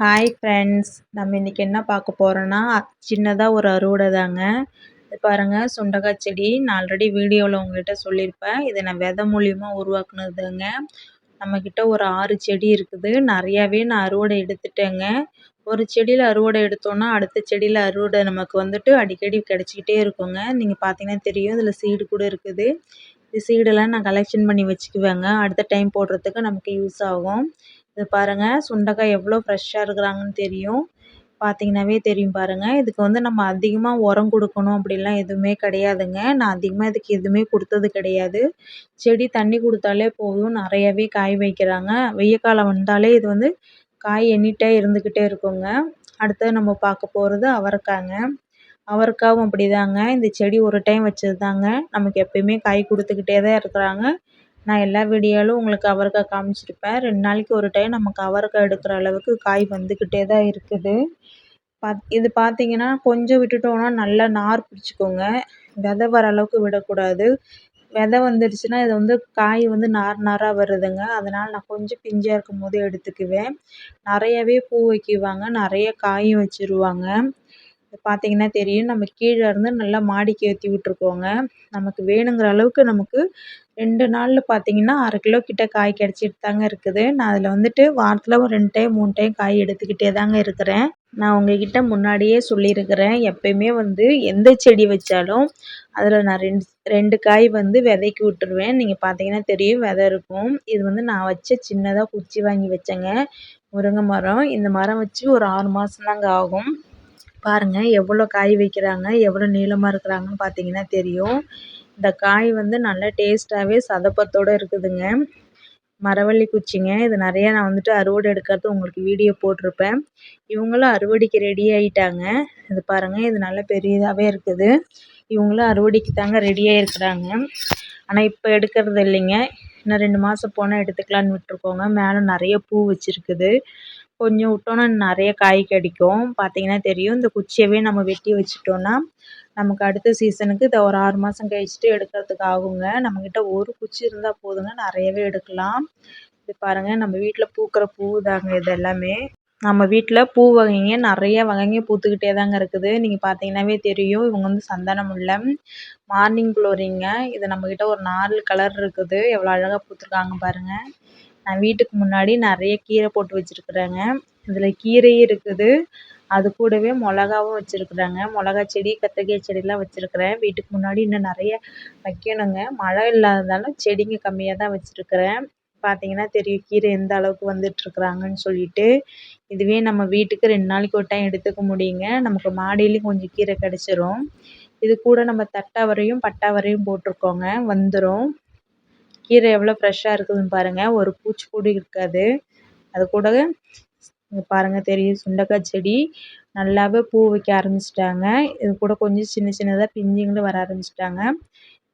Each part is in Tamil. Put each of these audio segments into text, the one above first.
ஹாய் ஃப்ரெண்ட்ஸ் நம்ம இன்றைக்கி என்ன பார்க்க போகிறோன்னா சின்னதாக ஒரு அறுவடை தாங்க. இது பாருங்கள் சுண்டக்காய் செடி. நான் ஆல்ரெடி வீடியோவில் உங்கள்கிட்ட சொல்லியிருப்பேன். இதை நான் விதை மூலியமாக உருவாக்குனதுங்க நம்மக்கிட்ட ஒரு ஆறு செடி இருக்குது. நிறையாவே நான் அறுவடை எடுத்துட்டேங்க. ஒரு செடியில் அறுவடை எடுத்தோன்னா அடுத்த செடியில் அறுவடை நமக்கு வந்துட்டு அடிக்கடி கிடச்சிக்கிட்டே இருக்குங்க. நீங்கள் பார்த்தீங்கன்னா தெரியும் இதில் சீடு கூட இருக்குது. இந்த சீடெல்லாம் நான் கலெக்ஷன் பண்ணி வச்சுக்குவேங்க. அடுத்த டைம் போடுறதுக்கு நமக்கு யூஸ் ஆகும். இது பாருங்கள் சுண்டக்காய் எவ்வளோ ஃப்ரெஷ்ஷாக இருக்கிறாங்கன்னு தெரியும். பார்த்தீங்கன்னாவே தெரியும் பாருங்கள் இதுக்கு வந்து நம்ம அதிகமாக உரம் கொடுக்கணும் அப்படிலாம் எதுவுமே கிடையாதுங்க. நான் அதிகமாக இதுக்கு எதுவுமே கொடுத்தது கிடையாது. செடி தண்ணி கொடுத்தாலே போதும். நிறையவே காய் வைக்கிறாங்க. வெய்ய காலம் வந்தாலே இது வந்து காய் எண்ணிட்டே இருந்துக்கிட்டே இருக்குங்க. அடுத்தது நம்ம பார்க்க போகிறது அவரைக்காங்க. அவரைக்காவும் அப்படிதாங்க. இந்த செடி ஒரு டைம் வச்சது தாங்க நமக்கு எப்பயுமே காய் கொடுத்துக்கிட்டே தான் இருக்கிறாங்க. நான் எல்லா வீடியோவிலும் உங்களுக்கு அவரைக்காய் காமிச்சிருப்பேன். ரெண்டு நாளைக்கு ஒரு டைம் நமக்கு அவரைக்கா எடுக்கிற அளவுக்கு காய் வந்துக்கிட்டே தான் இருக்குது. பாத் இது பார்த்தீங்கன்னா கொஞ்சம் விட்டுட்டோன்னா நல்லா நார் பிடிச்சிக்கோங்க. விதை வர அளவுக்கு விடக்கூடாது. விதை வந்துடுச்சுன்னா இது வந்து காய் வந்து நார் நாராக வருதுங்க. அதனால் நான் கொஞ்சம் பிஞ்சாக இருக்கும் போதே எடுத்துக்குவேன். நிறையவே பூ வைக்குவாங்க. நிறைய காயும் வச்சுருவாங்க. பார்த்தீங்கன்னா தெரியும். நம்ம கீழே இருந்து நல்லா மாடிக்கு ஏற்றி விட்ருக்கோங்க நமக்கு வேணுங்கிற அளவுக்கு நமக்கு ரெண்டு நாளில் பார்த்தீங்கன்னா அரை கிலோ கிட்ட காய் கிடச்சிட்டு தாங்க இருக்குது. நான் அதில் வந்துட்டு வாரத்தில் ஒரு ரெண்டு டைம் மூணு டைம் காய் எடுத்துக்கிட்டே தாங்க இருக்கிறேன். நான் உங்ககிட்ட முன்னாடியே சொல்லியிருக்கிறேன். எப்பயுமே வந்து எந்த செடி வச்சாலும் அதில் நான் ரெண்டு ரெண்டு காய் வந்து விதைக்கி விட்டுருவேன். நீங்கள் பார்த்தீங்கன்னா தெரியும் விதை இருக்கும். இது வந்து நான் வச்ச சின்னதாக குச்சி வாங்கி வச்சேங்க. முருங்கை மரம். இந்த மரம் வச்சு ஒரு ஆறு மாதம் தாங்க ஆகும். பாருங்கள் எவ்வளோ காய் வைக்கிறாங்க எவ்வளோ நீளமாக இருக்கிறாங்கன்னு பார்த்தீங்கன்னா தெரியும். இந்த காய் வந்து நல்லா டேஸ்ட்டாகவே சதப்பத்தோடு இருக்குதுங்க. மரவள்ளி குச்சிங்க. இது நிறையா நான் வந்துட்டு அறுவடை எடுக்கிறது உங்களுக்கு வீடியோ போட்டிருப்பேன். இவங்களும் அறுவடைக்கு ரெடி ஆகிட்டாங்க இது பாருங்கள் இது நல்லா பெரியதாகவே இருக்குது. இவங்களும் அறுவடைக்கு தாங்க ரெடியாக இருக்கிறாங்க ஆனால் இப்போ எடுக்கிறது இல்லைங்க. இன்னும் ரெண்டு மாதம் போனால் எடுத்துக்கலான்னு விட்டுருக்கோங்க. மேலே நிறைய பூ வச்சுருக்குது. கொஞ்சம் விட்டோன்னா நிறைய காய் கிடைக்கும். பார்த்தீங்கன்னா தெரியும். இந்த குச்சியவே நம்ம வெட்டி வச்சுட்டோன்னா நமக்கு அடுத்த சீசனுக்கு இதை ஒரு ஆறு மாதம் கழிச்சிட்டு எடுக்கிறதுக்கு ஆகுங்க. நம்மக்கிட்ட ஒரு குச்சி இருந்தால் போதுங்க. நிறையவே எடுக்கலாம். இது பாருங்கள் நம்ம வீட்டில் பூக்கிற பூ தாங்க இது எல்லாமே. நம்ம வீட்டில் பூ வகைங்க நிறைய வகைங்க பூத்துக்கிட்டே தாங்க இருக்குது. நீங்கள் பார்த்தீங்கன்னாவே தெரியும். இவங்க வந்து சந்தனம் இல்லை. மார்னிங் க்ளோரிங்க இது நம்மக்கிட்ட ஒரு நாலு கலர் இருக்குது. எவ்வளோ அழகாக பூத்துருக்காங்க பாருங்கள் நான் வீட்டுக்கு முன்னாடி நிறைய கீரை போட்டு வச்சுருக்குறேங்க. இதில் கீரையும் இருக்குது. அது கூடவே மிளகாவும் வச்சுருக்குறேங்க. மிளகா செடி கத்திரிக்காய் செடிலாம் வச்சுருக்குறேன். வீட்டுக்கு முன்னாடி இன்னும் நிறைய வைக்கணுங்க. மழை இல்லாததால் செடிங்க கம்மியாக தான் வச்சுருக்குறேன். பார்த்தீங்கன்னா தெரியும் கீரை எந்த அளவுக்கு வந்துட்டுருக்குறாங்கன்னு சொல்லிட்டு. இதுவே நம்ம வீட்டுக்கு ரெண்டு நாளைக்கு ஒரு டைம் எடுத்துக்க முடியுங்க. நமக்கு மாடியிலையும் கொஞ்சம் கீரை கிடச்சிரும். இது கூட நம்ம தட்டாவரையும் பட்டாவரையும் போட்டிருக்கோங்க. வந்துடும் கீரை எவ்வளோ ஃப்ரெஷ்ஷாக இருக்குதுன்னு பாருங்கள் ஒரு பூச்சி கூட இருக்காது. அது கூட பாருங்கள் தெரியும் சுண்டக்காய் செடி. நல்லாவே பூ வைக்க ஆரம்பிச்சிட்டாங்க. இது கூட கொஞ்சம் சின்ன சின்னதாக பிஞ்சுங்களும் வர ஆரம்பிச்சிட்டாங்க.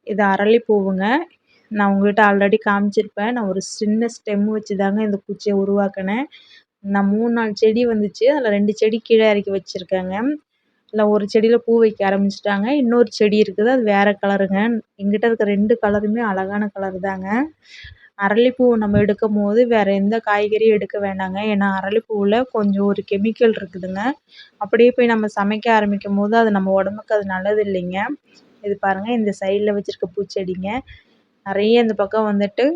இது அரளி பூவுங்க நான் உங்கள்கிட்ட ஆல்ரெடி காமிச்சிருப்பேன். நான் ஒரு சின்ன ஸ்டெம் வச்சு தாங்க இந்த குச்சியை உருவாக்கினேன். நான் மூணு நாலு செடி வந்துச்சு. அதில் ரெண்டு செடி கீழே இறக்கி வச்சுருக்கேங்க. இல்லை ஒரு செடியில் பூ வைக்க ஆரம்பிச்சிட்டாங்க. இன்னொரு செடி இருக்குது. அது வேறு கலருங்க. எங்கிட்ட இருக்க ரெண்டு கலருமே அழகான கலர் தாங்க. அரளிப்பூவை நம்ம எடுக்கும் போது வேறு எந்த காய்கறியும் எடுக்க வேண்டாங்க. ஏன்னா அரளிப்பூவில் கொஞ்சம் ஒரு கெமிக்கல் இருக்குதுங்க. அப்படியே போய் நம்ம சமைக்க ஆரம்பிக்கும் போது அது நம்ம உடம்புக்கு அது நல்லது இல்லைங்க. இது பாருங்கள் இந்த சைடில் வச்சுருக்க பூச்செடிங்க. நிறைய இந்த பக்கம் வந்துட்டு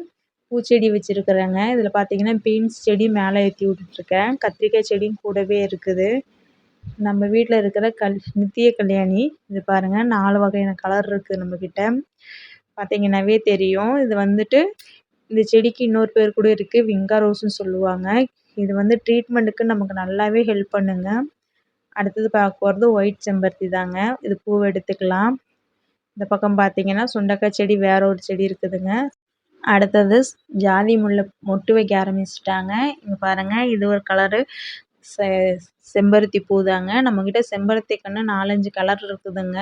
பூச்செடி வச்சுருக்குறேங்க. இதில் பார்த்தீங்கன்னா பீன்ஸ் செடி மேலே ஏற்றி விட்டுட்ருக்கேன் கத்திரிக்காய் செடியும் கூடவே இருக்குது. நம்ம வீட்டில் இருக்கிற கல் நித்திய கல்யாணி இது பாருங்கள் நாலு வகையான கலர் இருக்குது நம்மக்கிட்ட பார்த்தீங்கன்னாவே தெரியும். இது வந்துட்டு இந்த செடிக்கு இன்னொரு பேர் கூட இருக்குது விங்கா ரோஸ்னு சொல்லுவாங்க. இது வந்து ட்ரீட்மெண்ட்டுக்கு நமக்கு நல்லாவே ஹெல்ப் பண்ணுங்க. அடுத்தது பார்க்க போகிறது ஒயிட் செம்பருத்தி தாங்க. இது பூவை எடுத்துக்கலாம். இந்த பக்கம் பார்த்தீங்கன்னா சுண்டக்காய் செடி வேற ஒரு செடி இருக்குதுங்க. அடுத்தது ஜாதி முல்லை மொட்டு வைக்க ஆரம்பிச்சிட்டாங்க. இங்கே பாருங்கள் இது ஒரு கலரு செ செம்பருத்தி பூ தாங்க நம்மக்கிட்ட செம்பருத்தி கன்று நாலஞ்சு கலர் இருக்குதுங்க.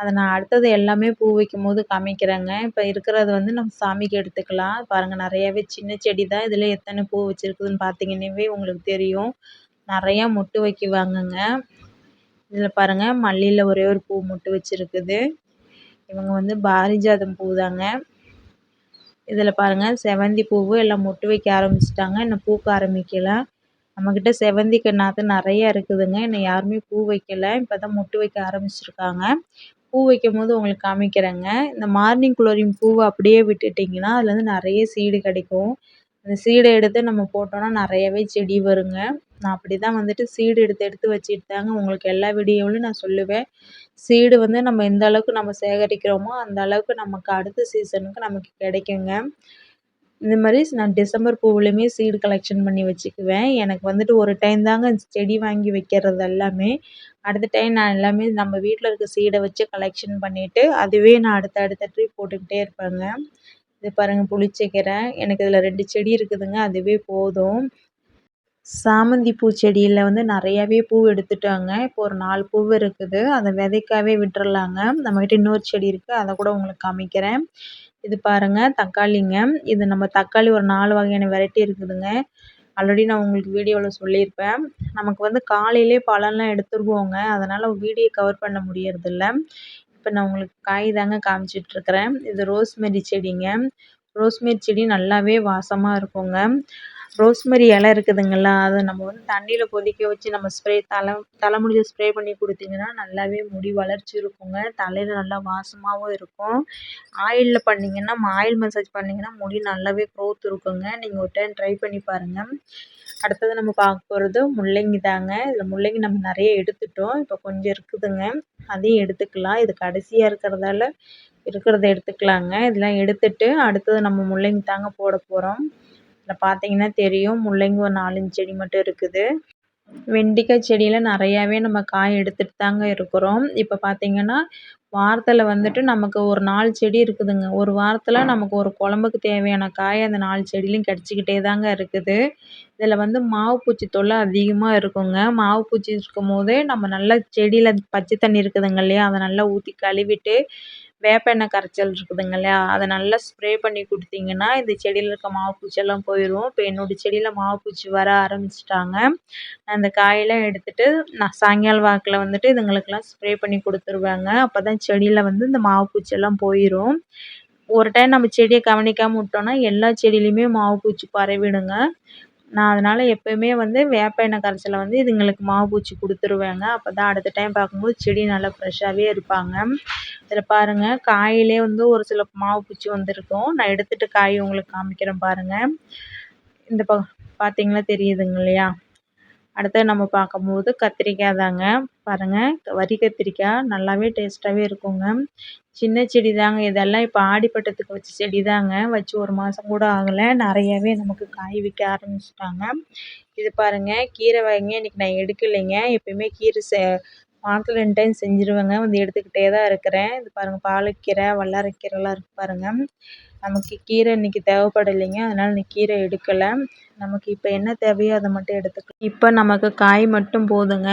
அதை நான் அடுத்தது எல்லாமே பூ வைக்கும் போது காமிக்கிறேங்க. இப்போ இருக்கிறது வந்து நம்ம சாமிக்கு எடுத்துக்கலாம். பாருங்கள் நிறையாவே சின்ன செடி தான். இதில் எத்தனை பூ வச்சுருக்குதுன்னு பார்த்தீங்கன்னாவே உங்களுக்கு தெரியும். நிறையா மொட்டு வைக்குவாங்கங்க. இதில் பாருங்கள் மல்லியில் ஒரே ஒரு பூ மொட்டு வச்சுருக்குது. இவங்க வந்து பாரிஜாதம் பூ தாங்க இதில் பாருங்கள் செவந்தி பூவு எல்லாம் மொட்டு வைக்க ஆரம்பிச்சிட்டாங்க. இன்னும் பூக்க ஆரம்பிக்கலை. நம்மக்கிட்ட செவ்வந்தி நாற்று நிறைய இருக்குதுங்க. இன்னும் யாருமே பூ வைக்கலை. இப்போ தான் மொட்டு வைக்க ஆரம்பிச்சிருக்காங்க. பூ வைக்கும் போது உங்களுக்கு காமிக்கிறேங்க. இந்த மார்னிங் குளோரியம் பூவை அப்படியே விட்டுட்டிங்கன்னா அதுலேருந்து நிறைய சீடு கிடைக்கும். அந்த சீடை எடுத்து நம்ம போட்டோம்னா நிறையவே செடி வருங்க. நான் அப்படி தான் வந்துட்டு சீடு எடுத்து எடுத்து வச்சுட்டு தாங்க உங்களுக்கு எல்லா வீடியோவிலும் நான் சொல்லுவேன். சீடு வந்து நம்ம எந்த அளவுக்கு நம்ம சேகரிக்கிறோமோ அந்த அளவுக்கு நமக்கு அடுத்த சீசனுக்கு நமக்கு கிடைக்குங்க. இந்த மாதிரி நான் டிசம்பர் பூவுலேயுமே சீடு கலெக்ஷன் பண்ணி வச்சுக்குவேன். எனக்கு வந்துட்டு ஒரு டைம் தாங்க செடி வாங்கி வைக்கிறது எல்லாமே. அடுத்த டைம் நான் எல்லாமே நம்ம வீட்டில் இருக்க சீடை வச்சு கலெக்ஷன் பண்ணிவிட்டு அதுவே நான் அடுத்த அடுத்த ட்ரீ போட்டுக்கிட்டே இருப்பேங்க. இது பாருங்கள் புளிச்சக்கீரை. எனக்கு இதில் ரெண்டு செடி இருக்குதுங்க அதுவே போதும். சாமந்தி பூ செடியில் வந்து நிறையாவே பூ எடுத்துட்டாங்க. இப்போ ஒரு நாலு பூ இருக்குது. அதை விதைக்காவே விட்டுறலாங்க. நம்மக்கிட்ட இன்னொரு செடி இருக்குது அதை கூட உங்களுக்கு காமிக்கிறேன். இது பாருங்கள் தக்காளிங்க. இது நம்ம தக்காளி ஒரு நாலு வகையான வெரைட்டி இருக்குதுங்க. ஆல்ரெடி நான் உங்களுக்கு வீடியோவில் சொல்லியிருப்பேன். நமக்கு வந்து காலையிலே பழம்லாம் எடுத்துருவோங்க. அதனால் வீடியோ கவர் பண்ண முடியறதில்ல. இப்போ நான் உங்களுக்கு காய் தாங்க காமிச்சிட்ருக்கிறேன். இது ரோஸ்மெரி செடிங்க. ரோஸ்மெரி செடி நல்லாவே வாசமாக இருக்குங்க. ரோஸ்மரி இலை இருக்குதுங்களா அதை நம்ம வந்து தண்ணியில் கொதிக்க வச்சு நம்ம ஸ்ப்ரே தலை தலைமுடியில் ஸ்ப்ரே பண்ணி கொடுத்தீங்கன்னா நல்லாவே முடி வளர்ச்சி இருக்குங்க. தலையில் நல்லா வாசமாகவும் இருக்கும். ஆயிலில் பண்ணிங்கன்னா ஆயில் மசாஜ் பண்ணிங்கன்னா முடி நல்லாவே க்ரோத் இருக்குங்க. நீங்கள் ஒரு டைம் ட்ரை பண்ணி பாருங்கள் அடுத்தது நம்ம பார்க்க போகிறது முள்ளங்கி தாங்க. இதில் முள்ளங்கி நம்ம நிறைய எடுத்துட்டோம். இப்போ கொஞ்சம் இருக்குதுங்க. அதையும் எடுத்துக்கலாம். இது கடைசியாக இருக்கிறதால இருக்கிறத எடுத்துக்கலாங்க. இதெல்லாம் எடுத்துட்டு அடுத்தது நம்ம முள்ளங்கி தாங்க போட போகிறோம் இதில் பார்த்தீங்கன்னா தெரியும். முள்ளங்கி ஒரு நாலஞ்சு செடி மட்டும் இருக்குது. வெண்டிக்காய் செடியில் நிறையாவே நம்ம காய் எடுத்துகிட்டு தாங்க இருக்கிறோம். இப்போ பார்த்திங்கன்னா வாரத்தில் வந்துட்டு நமக்கு ஒரு நாலு செடி இருக்குதுங்க. ஒரு வாரத்தில் நமக்கு ஒரு குழம்புக்கு தேவையான காய் அந்த நாலு செடியிலையும் கிடச்சிக்கிட்டே தாங்க இருக்குது. இதில் வந்து மாவு பூச்சி தொல்லை அதிகமாக இருக்குங்க. மாவு பூச்சி இருக்கும் போதே நம்ம நல்லா செடியில் பச்சை தண்ணி இருக்குதுங்க இல்லையா? அதை நல்லா ஊற்றி கழுவிட்டு வேப்பெண்ணெய் கரைச்சல் இருக்குதுங்க இல்லையா? அதை நல்லா ஸ்ப்ரே பண்ணி கொடுத்தீங்கன்னா இந்த செடியில் இருக்க மாவு பூச்செல்லாம் போயிடும் இப்போ என்னோடய செடியில் மாவு பூச்சி வர ஆரம்பிச்சிட்டாங்க. அந்த காயெல்லாம் எடுத்துகிட்டு நான் சாயங்காலம் வாக்கில் வந்துட்டு இதுங்களுக்கெல்லாம் ஸ்ப்ரே பண்ணி கொடுத்துருவேங்க. அப்போ தான் செடியில் வந்து இந்த மாவு பூச்செல்லாம் போயிடும் ஒரு டைம் நம்ம செடியை கவனிக்காமல் விட்டோன்னா எல்லா செடியிலையுமே மாவு பூச்சி பரவிடுங்க. நான் அதனால் எப்போயுமே வந்து வேப்ப எண்ணெய் கரைசலை வந்து இதுங்களுக்கு மாவு பூச்சி கொடுத்துருவேங்க. அப்போ தான் அடுத்த டைம் பார்க்கும்போது செடி நல்லா ஃப்ரெஷ்ஷாகவே இருப்பாங்க. இதில் பாருங்கள் காயிலே வந்து ஒரு சில மாவு பூச்சி வந்திருக்கும். நான் எடுத்துகிட்டு காய் உங்களுக்கு காமிக்கிறேன் பாருங்கள் இந்த ப பார்த்தீங்களா தெரியுதுங்க இல்லையா? அடுத்து நம்ம பார்க்கும்போது கத்திரிக்காய் தாங்க. பாருங்கள் வரி கத்திரிக்காய் நல்லாவே டேஸ்ட்டாகவே இருக்குங்க. சின்ன செடி தாங்க. இதெல்லாம் இப்போ ஆடிப்பட்டத்துக்கு வச்ச செடி தாங்க. வச்சு ஒரு மாதம் கூட ஆகலை. நிறையவே நமக்கு காய் விற்க ஆரம்பிச்சிட்டாங்க. இது பாருங்கள் கீரை வகைங்க இன்றைக்கி நான் எடுக்கலைங்க. எப்பயுமே கீரை செ வாரத்தில் ரெண்டு டைம் செஞ்சுருவேங்க. வந்து எடுத்துக்கிட்டே தான் இருக்கிறேன். இது பாருங்கள் பாலக்கீரை வல்லாரைக்கீரைலாம் இருக்குது பாருங்கள் நமக்கு கீரை இன்றைக்கி தேவைப்படலைங்க. அதனால் இன்னைக்கு கீரை எடுக்கலை. நமக்கு இப்போ என்ன தேவையோ அதை மட்டும் எடுத்துக்கலாம். இப்போ நமக்கு காய் மட்டும் போதுங்க.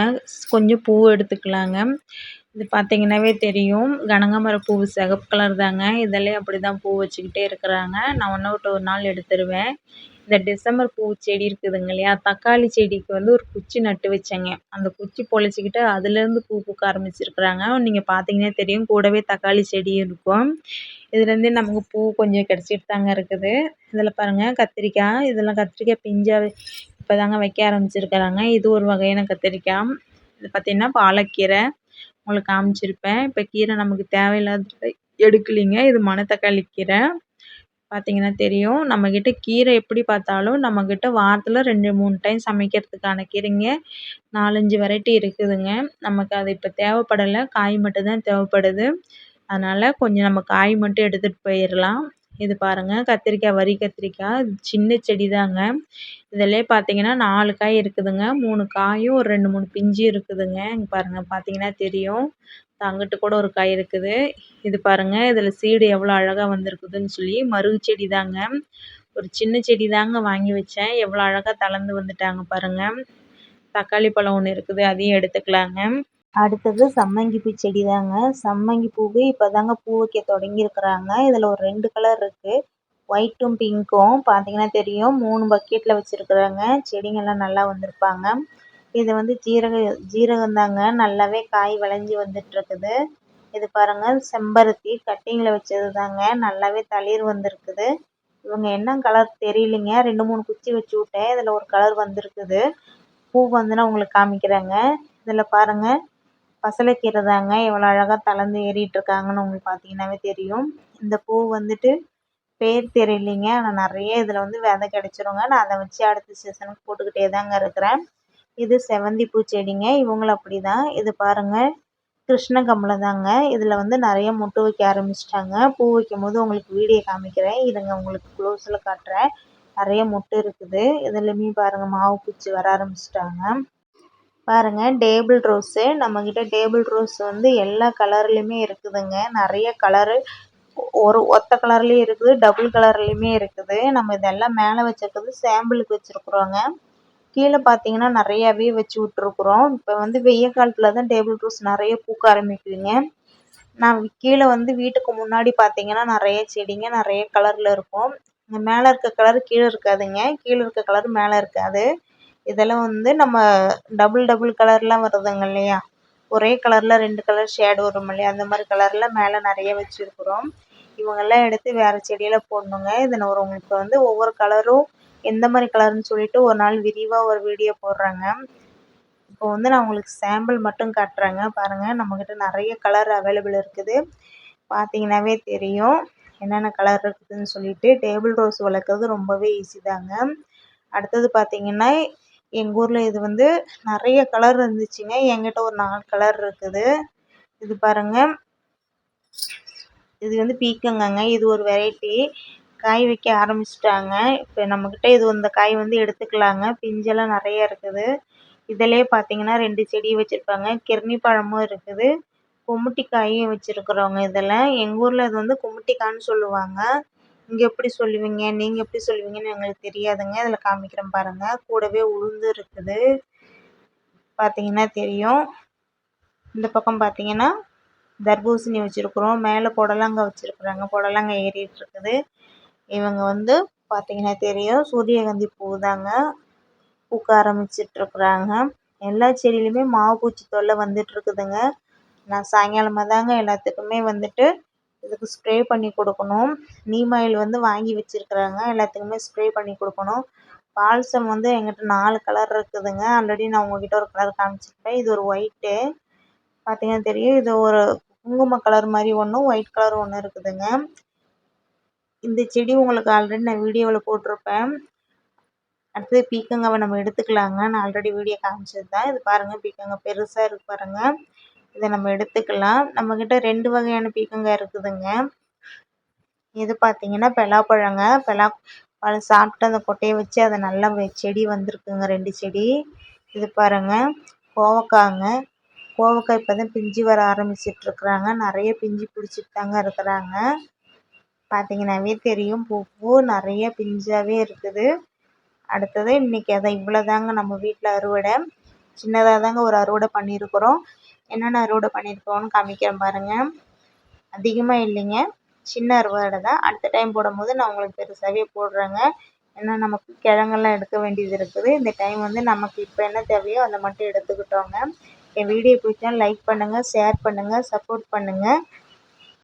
கொஞ்சம் பூ எடுத்துக்கலாங்க. இது பார்த்தீங்கன்னாவே தெரியும். கனகாம்பரம் பூ சிகப்பு கலர் தாங்க. இதெல்லாம் அப்படி தான் பூ வச்சுக்கிட்டே இருக்கிறாங்க. நான் ஒன்று விட்டு ஒரு நாள் எடுத்துருவேன். இந்த டிசம்பர் பூ செடி இருக்குதுங்க இல்லையா? தக்காளி செடிக்கு வந்து ஒரு குச்சி நட்டு வச்சேங்க. அந்த குச்சி பொழைச்சிக்கிட்டு அதுலேருந்து பூ பூக்க ஆரம்பிச்சிருக்கிறாங்க. நீங்கள் பார்த்தீங்கன்னா தெரியும். கூடவே தக்காளி செடி இருக்கும். இதுலேருந்தே நமக்கு பூ கொஞ்சம் கிடச்சிட்டு தாங்க இருக்குது. இதில் பாருங்கள் கத்திரிக்காய். இதெல்லாம் கத்திரிக்காய் பிஞ்சாக இப்போ தாங்க வைக்க ஆரம்பிச்சிருக்கிறாங்க. இது ஒரு வகையான கத்திரிக்காய். இது பார்த்திங்கன்னா பாலக்கீரை. உங்களுக்கு காமிச்சிருப்பேன். இப்போ கீரை நமக்கு தேவையில்லாத எடுக்கலிங்க. இது மணத்தக்காளி கீரை. பார்த்தீங்கன்னா தெரியும். நம்மக்கிட்ட கீரை எப்படி பார்த்தாலும் நம்மக்கிட்ட வாரத்தில் ரெண்டு மூணு டைம் சமைக்கிறதுக்கான கீரைங்க. நாலஞ்சு வெரைட்டி இருக்குதுங்க. நமக்கு அது இப்போ தேவைப்படலை. காய் மட்டும்தான் தேவைப்படுது. அதனால் கொஞ்சம் நம்ம காய் மட்டும் எடுத்துகிட்டு போயிடலாம் இது பாருங்கள் கத்திரிக்காய் வரி கத்திரிக்காய். சின்ன செடி தாங்க இதிலே பார்த்தீங்கன்னா நாலு காய் இருக்குதுங்க. மூணு காயும் ஒரு ரெண்டு மூணு பிஞ்சு இருக்குதுங்க. இங்கே பாருங்கள் பார்த்தீங்கன்னா தெரியும். அங்கிட்டு கூட ஒரு காய் இருக்குது. இது பாருங்கள் இதில் சீடு எவ்வளோ அழகாக வந்திருக்குதுன்னு சொல்லி மருகு செடி தாங்க. ஒரு சின்ன செடி தாங்க வாங்கி வச்சேன். எவ்வளோ அழகாக தளர்ந்து வந்துட்டாங்க பாருங்கள் தக்காளி பழம் ஒன்று இருக்குது அதையும் எடுத்துக்கலாங்க. அடுத்தது சம்மங்கி பூ செடி தாங்க. சம்மங்கி பூவு இப்போ தாங்க பூ வைக்க தொடங்கியிருக்கிறாங்க. இதில் ஒரு ரெண்டு கலர் இருக்குது ஒயிட்டும் பிங்க்கும் பார்த்தீங்கன்னா தெரியும். மூணு பக்கெட்டில் வச்சுருக்குறாங்க. செடிங்கெல்லாம் நல்லா வந்திருப்பாங்க. இது வந்து ஜீரக ஜீரகம் தாங்க நல்லாவே காய் விளைஞ்சி வந்துட்டுருக்குது இது பாருங்கள் செம்பருத்தி கட்டிங்கில் வச்சது தாங்க நல்லாவே தளிர் வந்திருக்குது. இவங்க என்ன கலர் தெரியலைங்க. ரெண்டு மூணு குச்சி வச்சு விட்டேன். இதில் ஒரு கலர் வந்திருக்குது. பூ வந்து நான் உங்களுக்கு காமிக்கிறேங்க. இதில் பாருங்கள் பசலைக்கீரை தாங்க எவ்வளோ அழகாக தளர்ந்து ஏறிட்டு இருக்காங்கன்னு உங்களுக்கு பார்த்தீங்கன்னாவே தெரியும். இந்த பூ வந்துட்டு பேர் தெரியலைங்க. ஆனால் நிறைய இதில் வந்து விதை கிடச்சிருங்க. நான் அதை வச்சு அடுத்த சீசனுக்கு போட்டுக்கிட்டே தாங்க இருக்கிறேன். இது செவந்தி பூ செடிங்க. இவங்களும் அப்படி தான் இது பாருங்கள் கிருஷ்ண கமலம் தாங்க. இதில் வந்து நிறைய மொட்டு வைக்க ஆரம்பிச்சிட்டாங்க. பூ வைக்கும் போது உங்களுக்கு வீடியோ காமிக்கிறேன். இதுங்க உங்களுக்கு க்ளோஸில் காட்டுறேன். நிறைய மொட்டு இருக்குது. இதுலேயுமே பாருங்கள் மாவு பூச்சி வர ஆரம்பிச்சிட்டாங்க. பாருங்கள் டேபிள் ரோஸு. நம்மக்கிட்ட டேபிள் ரோஸ் வந்து எல்லா கலர்லேயுமே இருக்குதுங்க. நிறைய கலரு. ஒரு ஒத்த கலர்லேயும் இருக்குது டபுள் கலர்லேயுமே இருக்குது. நம்ம இதெல்லாம் மேலே வச்சுருக்கிறது சாம்பிளுக்கு வச்சுருக்குறோங்க. கீழே பார்த்தீங்கன்னா நிறையாவே வச்சு விட்ருக்குறோம் இப்போ வந்து வெய்ய காலத்தில் தான் டேபிள் ரோஸ் நிறைய பூக்க ஆரம்பிக்குதுங்க. நான் கீழே வந்து வீட்டுக்கு முன்னாடி பார்த்தீங்கன்னா நிறைய செடிங்க நிறைய கலரில் இருக்கும். மேலே இருக்க கலர் கீழே இருக்காதுங்க. கீழே இருக்க கலர் மேலே இருக்காது. இதெல்லாம் வந்து நம்ம டபுள் டபுள் கலர்லாம் வருதுங்க இல்லையா? ஒரே கலரில் ரெண்டு கலர் ஷேடு வரும் இல்லையா? அந்த மாதிரி கலரில் மேலே நிறைய வச்சுருக்குறோம். இவங்கெல்லாம் எடுத்து வேறு செடியில போடணுங்க. இதை நான் ஒரு உங்களுக்கு வந்து ஒவ்வொரு கலரும் எந்த மாதிரி கலர்னு சொல்லிட்டு ஒரு நாள் விரிவாக ஒரு வீடியோ போடுறேங்க. இப்போ வந்து நான் உங்களுக்கு சாம்பிள் மட்டும் காட்டுறேங்க. பாருங்கள் நம்மக்கிட்ட நிறைய கலர் அவைலபிள் இருக்குது. பார்த்தீங்கன்னாவே தெரியும் என்னென்ன கலர் இருக்குதுன்னு சொல்லிட்டு. டேபிள் ரோஸ் வளர்க்குறது ரொம்பவே ஈஸி தாங்க. அடுத்தது பார்த்தீங்கன்னா எங்கள் ஊரில் இது வந்து நிறைய கலர் இருந்துச்சுங்க. என்கிட்ட ஒரு நாலு கலர் இருக்குது. இது பாருங்கள் இது வந்து பீக்கங்காங்க. இது ஒரு வெரைட்டி காய் வைக்க ஆரம்பிச்சிட்டாங்க. இப்போ நம்மக்கிட்ட இது இந்த காய் வந்து எடுத்துக்கலாங்க. பிஞ்செல்லாம் நிறைய இருக்குது. இதிலே பார்த்தீங்கன்னா ரெண்டு செடி வச்சுருப்பாங்க. கிர்னி பழமும் இருக்குது. குமுட்டி காயும் வச்சுருக்குறோங்க இதில். எங்கள் ஊரில் இது வந்து குமுட்டிக்கான்னு சொல்லுவாங்க. இங்கே எப்படி சொல்லுவீங்க? நீங்கள் எப்படி சொல்லுவீங்கன்னு எங்களுக்கு தெரியாதுங்க. இதில் காமிக்கிறேன் பாருங்கள் கூடவே உளுந்து இருக்குது. பார்த்தீங்கன்னா தெரியும். இந்த பக்கம் பார்த்தீங்கன்னா தர்பூசணி வச்சுருக்குறோம். மேலே புடலங்காய் வச்சுருக்குறாங்க. புடலங்காய் ஏறிட்டு இருக்குது. இவங்க வந்து பாத்தீங்கன்னா தெரியும். சூரியகாந்தி பூ தாங்க பூக்க ஆரம்பிச்சிட்ருக்குறாங்க எல்லா செடியிலையுமே மாவு பூச்சி தொல்லை வந்துட்டுருக்குதுங்க. நான் சாயங்காலமாக தாங்க எல்லாத்துக்குமே வந்துட்டு இதுக்கு ஸ்ப்ரே பண்ணி கொடுக்கணும். நீம் ஆயில் வந்து வாங்கி வச்சுருக்குறாங்க. எல்லாத்துக்குமே ஸ்ப்ரே பண்ணி கொடுக்கணும். பால்சம் வந்து எங்கிட்ட நாலு கலர் இருக்குதுங்க. ஆல்ரெடி நான் உங்ககிட்ட ஒரு கலர் காமிச்சிருப்பேன். இது ஒரு ஒயிட்டு பார்த்தீங்கன்னா தெரியும். இது ஒரு குங்கும கலர் மாதிரி ஒன்றும் ஒயிட் கலர் ஒன்று இருக்குதுங்க. இந்த செடி உங்களுக்கு ஆல்ரெடி நான் வீடியோவில் போட்டிருப்பேன். அடுத்தது பீக்கங்காவை நம்ம எடுத்துக்கலாங்க. நான் ஆல்ரெடி வீடியோ காமிச்சது தான் இது பாருங்கள் பீக்கங்காய் பெருசாக இருக்குது பாருங்கள் இதை நம்ம எடுத்துக்கலாம். நம்மக்கிட்ட ரெண்டு வகையான பீக்கங்காய் இருக்குதுங்க. இது பார்த்தீங்கன்னா பலாப்பழங்க. பலா பழம் சாப்பிட்டு அந்த கொட்டையை வச்சு அதை நல்லா செடி வந்திருக்குங்க ரெண்டு செடி. இது பாருங்கள் கோவக்காங்க. கோவக்காய் இப்போ தான் பிஞ்சு வர ஆரம்பிச்சிட்ருக்குறாங்க நிறைய பிஞ்சு பிடிச்சிட்டு தாங்க இருக்கிறாங்க. பார்த்திங்கனாவே தெரியும். பூ பூ நிறைய பிஞ்சாகவே இருக்குது. அடுத்தது இன்றைக்கி அதை இவ்வளோ தாங்க நம்ம வீட்டில் அறுவடை. சின்னதாக தாங்க ஒரு அறுவடை பண்ணியிருக்குறோம். என்னென்ன அறுவடை பண்ணியிருக்கோம்னு காமிக்கிறேன் பாருங்கள் அதிகமாக இல்லைங்க. சின்ன அறுவடை தான். அடுத்த டைம் போடும்போது நான் உங்களுக்கு பெருசாகவே போடுறேங்க. ஏன்னா நமக்கு கிழங்கெல்லாம் எடுக்க வேண்டியது இருக்குது. இந்த டைம் வந்து நமக்கு இப்போ என்ன தேவையோ அதை மட்டும் எடுத்துக்கிட்டோங்க. என் வீடியோ பிடிச்சா லைக் பண்ணுங்கள் ஷேர் பண்ணுங்கள் சப்போர்ட் பண்ணுங்கள்